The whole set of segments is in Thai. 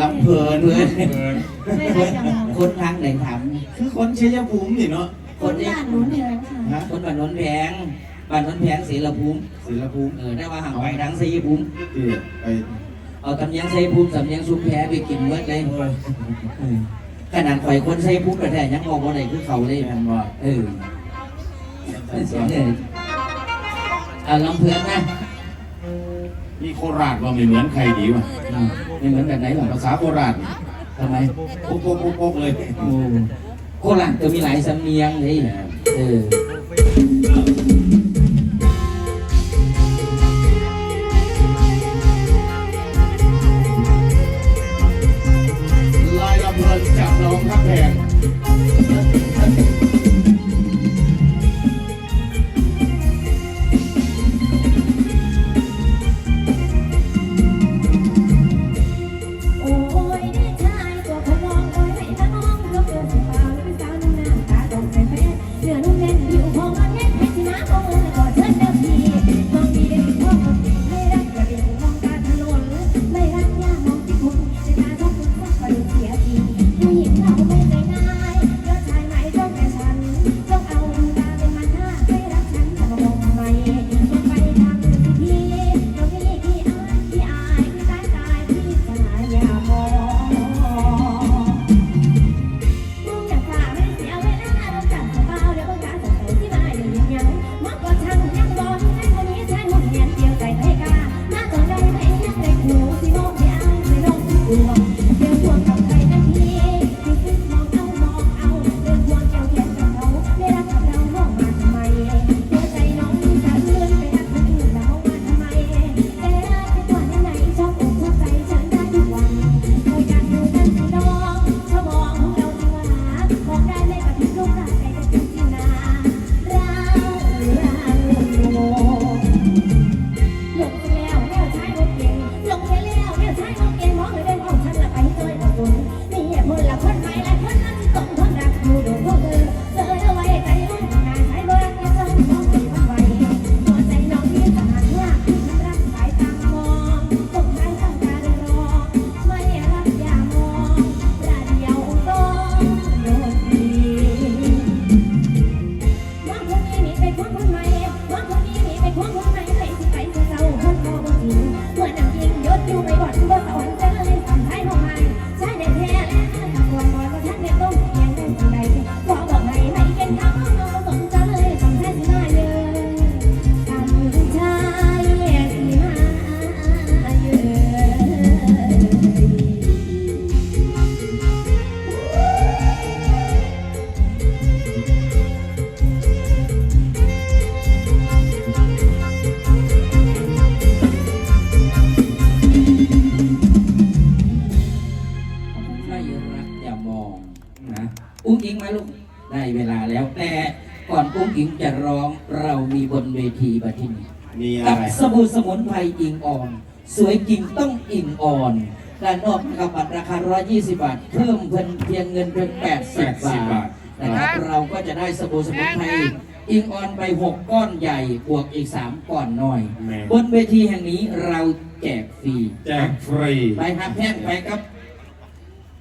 ลำเพลินเลยไม่ได้จะมองคนทางไหนถามคือคนชัยภูมินี่เนาะคนบ้านหนูเนี่ยค่ะฮะคนบ้านนนแพงบ้านนนแพงศรีละภูมิศิลภูมิเออได้ว่าห่างไปทางศรีภูมิที่ไปเอาตำเนียงศรีภูมิสำเนียงชุมแพไปกินเมื่อเลยเออขนาดไฟคนศรีภูมิแต่แท้ยังบอกว่าไหนคือเขาเลยมันว่าเออเออเอาลำเพลินนะ นี่โคราชว่าไม่เหมือนใครดีวะไม่เหมือนแบบไหนหรอภาษาโคราชทำไมโป๊กโป๊กโป๊กเลยโอ้โคราชก็มีหลายสำเนียงเลยเออ อย่ามองนะอุ้งอิงมาลูกได้เวลาแล้วแต่ก่อนอุ้งอิงจะร้องเรามีบนเวทีบัดที่นี้มีอะกับไรสบู่สมุนไพรอิงอ่อน สวยจริงต้องอิงอ่อนด้านนอกนะครับบัตรราคา 120 บาท เพิ่มเพิ่นเพียงเงินเพียง80บาท นะครับเราก็จะได้สบู่สมุนไพรอิงอ่อนไป 6 ก้อนใหญ่บวกอีก 3 ก้อนน้อยแม่ บนเวทีแห่งนี้เราแจกฟรี แจกฟรี ไปครับแพงไปครับ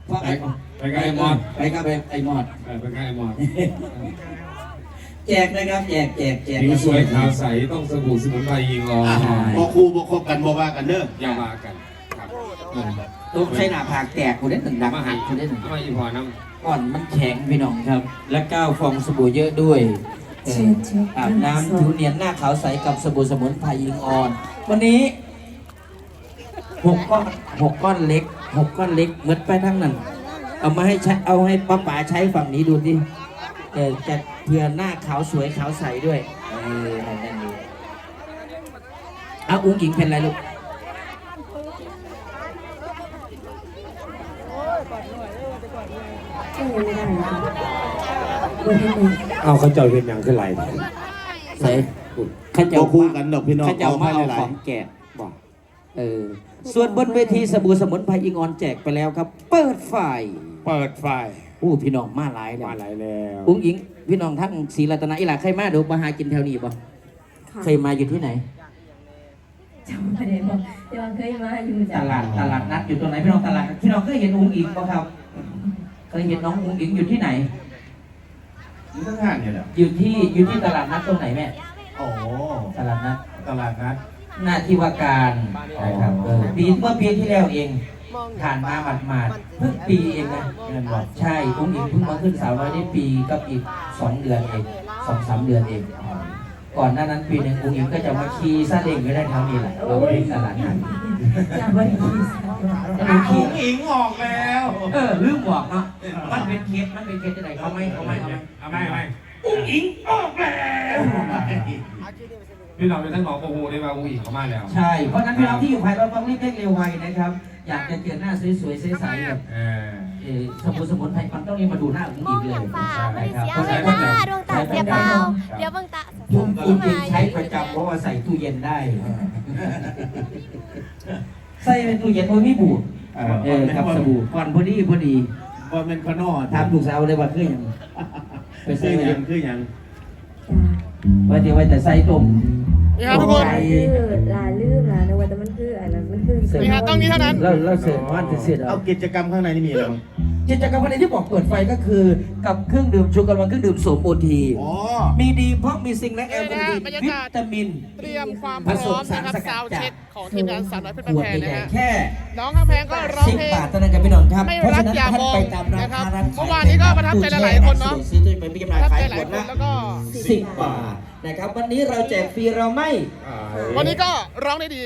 เพราะไป ไปกับไอ้มอดไปครับไอ้มอด เออเป็นไงหมอดแจกนะครับแจกแจกแจกผิวสวยขาวใสต้องสบู่สมุนไพรยิงรออะบอครูบอคบกันบอว่ากันเด้ออย่ามากันครับตุ๊กใช้หน้าผากแตกคนได้หนึ่งดังมาหัให้กคนได้หนึ่งมาอีพอน้ก่อนมันแข็งพี่น้องครับ และก้าวฟองสบู่เยอะด้วยเอออาบน้ำผิวเนียนหน้าขาวใสกับสบู่สมุนไพรยิงออน วันนี้หกก้อนหกก้อนเล็กหกก้อนเล็กเหมือนไปทั้งนั้น เอามาให้ใช้เอาให้ป้าป๋าใช้ฝั่งนี้ดูดิเออจะเพื่อหน้าขาวสวยขาวใสด้วยเออนั่นนี่เอาอุ้งอิงเป็นไรลูกำเอาเขาเจ้าเห็นอย่างขึ้นไหลใส่ข้าบเจ้าอคู่กันดอกพี่น้องข้าเจ้ามาให้เอาหลาขยองแกะบอกเออส่วนบนเวทีสบู่สมุนไพรอิงออนแจกไปแล้วครับ เปิดไฟ เปิดไฟอู้พี่น้องมาหลายแล้วมาไหลแล้วอุ้งอิงพี่น้องทั้งศรีรัตนาอีหลาเคยมาดูมาหากินแถวนี้บ่เคยมาอยู่ที่ไหนจำไม่ได้บอกแต่ว่าเคยมาอยู่ตจ้ะลาดตลาดนัดอยู่ตรงไหนพี่น้องตลาดพี่น้องเคยเห็นอุ้งอิงป่ะครับ เคยเห็นน้องอุ้งอิงอยู่ที่ไหนอยู่ข้างห้างเนี่ยเหรออยู่ที่อยู่ที่ตลาดนัดตรงไหนแม่โอ้โหตลาดนัดตลาดนัด หน้าที่ว่าการนะครับเออปีเมื่อปีที่แล้วเอง ผ่านมาหมาดๆเพิ่งปีเองนะเงินบอกใช่อุ้งอิงเพิ่งมาขึ้นสาวน้อยได้ปีกับอีกสองเดือนเองสองสามเดือนเองก่อนหน้านั้นปีหนึ่งอุ้งอิงก็จะมาขี่ซาเล้งอยู่ได้เท่านี้แหละเราไปตลาดนัดจำไม่ได้จะดูขี่อิงออกแล้ว เออลืมบอกเนาะมันเป็นเคสมันเป็นเคสที่ไหนเขาไม่เขาไม่เขาไม่เอาไม่ไม่อุ้งอิงออกแล้วพี่น้องเป็นทั้งหมอโอ้โหได้มาอุ้ยเขามาแล้ว ใช่เพราะฉะนั้นพี่น้องที่อยู่ภายรอบต้องรีบเร่งเร็วไวนะครับ อยากจะเจอหน้าสวยๆใสๆแบบเออเอ่อสมุนสมุนไพรมันต้องรีบมาดูหน้าอุ้งมอิองงเลอย ย่างฟ้าไม่ได้นะครับเสียเพราะฉะเวนั้นลาดวงตาเสียเปล่าเดี๋ยวเบิ่งตาอุ้งอิงที่ใช้ประจำเพราะว่าใส่ตู้เย็นได้ ใส่เป็นตู้เย็นโอ้ยไม่บูดเออกับสบู่ก่อนพอดีพอดีว่าเป็นขนอถามลูกสาวเลยว่าคือหยังไปคืใส่อไว้ยังคือยังไว้เดี๋ยวไว้แต่ใส่ต้ม นี่ครับทุกคนคือลาลืมลาในวันแต่มันคืออะไรมันคือนี่ฮะต้องนี้เท่านั้น เราเราเสิร์ฟว่านเสร็จเอากิจกรรมข้างในนี่มีอะไรบ้างกิจกรรมวันนี้ที่บอกเปิดไฟก็คือ กับเครื่องดื่มชูกำลังเครื่องดื่มโสมโอทีอ๋อ มีดีเพราะมีซิงค์และแอลกอฮอล์บรรยาวิกาศ ตามินเตรียมความพผร้สอมมสารนะครับสกัซาดวด์จาเช็กคของทีมงานสาวน้อยเพชรขบ้านวดแพงนะใหญ่ฮะ ๆแค่น้องข้างแพงก็ร้องสิบเพลง บาทเท่านั้นกับพี่น้องครับไม่เพราะรัฉะกนั้นอย่าท่านมองไปตามร้านค้านะครับร้านขายเมื่อวานนี้ก็ประทับใจหลายๆคนเนอะซื้อตัวเป็นพิจารณารับขายใจหขลายวดคนละแล้วก็สิบบาทนะครับวันนี้เราแจกฟรีเราไม่ วันนี้ก็ร้องได้ดี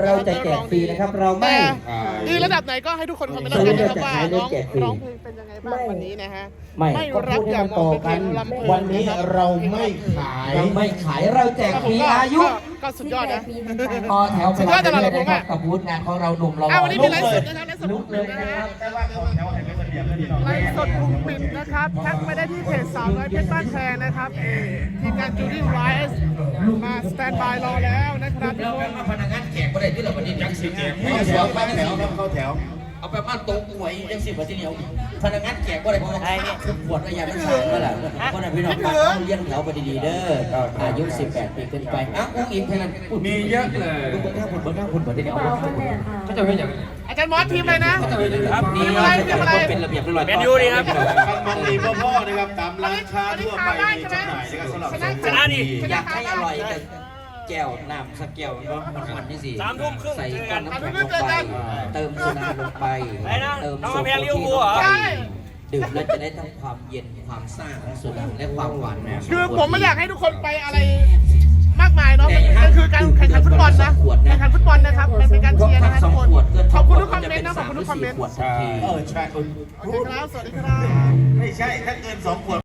เราจะแจกฟรีนะครับเราไม่ แต่ดีระดับไหนก็ให้ทุกคนคอมเมนต์แล้วกันนะครับว่าน้องร้องเพลงเป็นยังไงบ้างวันนี้นะฮะไม่ไม่ก็รัพูกดให้อย่ามันมต่อองเป็นเพกัลนงลำเพลินวันนี้เราไม่ขาย เราไม่ขายเราแจกฟรีอายุ ก็สุดยอดนะพอแถวไปสุดยอดตลอดเลเลยยนะครับผมอะกับบูธงานของเราหนุ่มเราอ้าววันนี้มีไลฟ์สดลุกนะครับไลฟ์สดลุกเลยนะครับ แต่ว่าของแถวเห็นเป็นระเบียบแล้วพี่น้อง ไลฟ์สดกลุ่มปิดนะครับแท็กไปได้ที่เพจสาวน้อยเพชรบ้านแพงนะครับเอ่อทีมงานจูดี้ไรส์มาสแตนบายรอแล้วนะครับทุเรากคเป็นนมาพนักงานแขกก็ได้ที่เราวันนี้จักสิแจกเข้าแถวเข้าแถวครับเข้าแถว เอาไปมาโต๊ะหวยยังสิบวันที่เดียวพนักงานแขกก็ได้เพราะว่าข้าวคุกขวดก็ยังไม่สั่งก็แหละเพราะนั้นพี่น้องบ้านเขาเลี้ยงแถวไปดีๆเด้ออายุ 18 ปีขึ้นไปอะอุ้งอิงแค่นั้นมีเยอะเลยดูบนหน้าคุณบนหน้าคุณบนที่เดียวเปล่าคนเนี่ยค่ะเขาจะเป็นอย่าง อาจารย์มอสทีมเลยนะ ครับนี่เป็นระเบียบเรียบร้อยเป็นยูดีครับมันมีพ่อพ่อนะครับตามร้านค้าทั่วไปมีจำหน่ายนะครับสำหรับชนะดิ อยากให้อร่อยแต่แก้วน้ำสักแก้วมันมันนี่สิสามทุ่มครึ่งใส่ก้อนน้ำแข็งลงไปเติมโซดาลงไปเติมโซดาลงไปดื่มแล้วจะได้ทั้งความเย็นความซ่าของโซดาและความหวานนะ คือผมไม่อยากให้ทุกคนไปอะไร มากมายเนาะมันมันคือการแข่งขันฟุตบอลนะแข่งขันฟุตบอลนะครับมันเป็นการเชียร์นะครับทุกคนขอบคุณทุกคอมเมนต์นะขอบคุณทุกคอมเมนต์ขวดทันทีเออใช่โอเคครับสวัสดีครับไม่ใช่ถ้าเกินสองขวด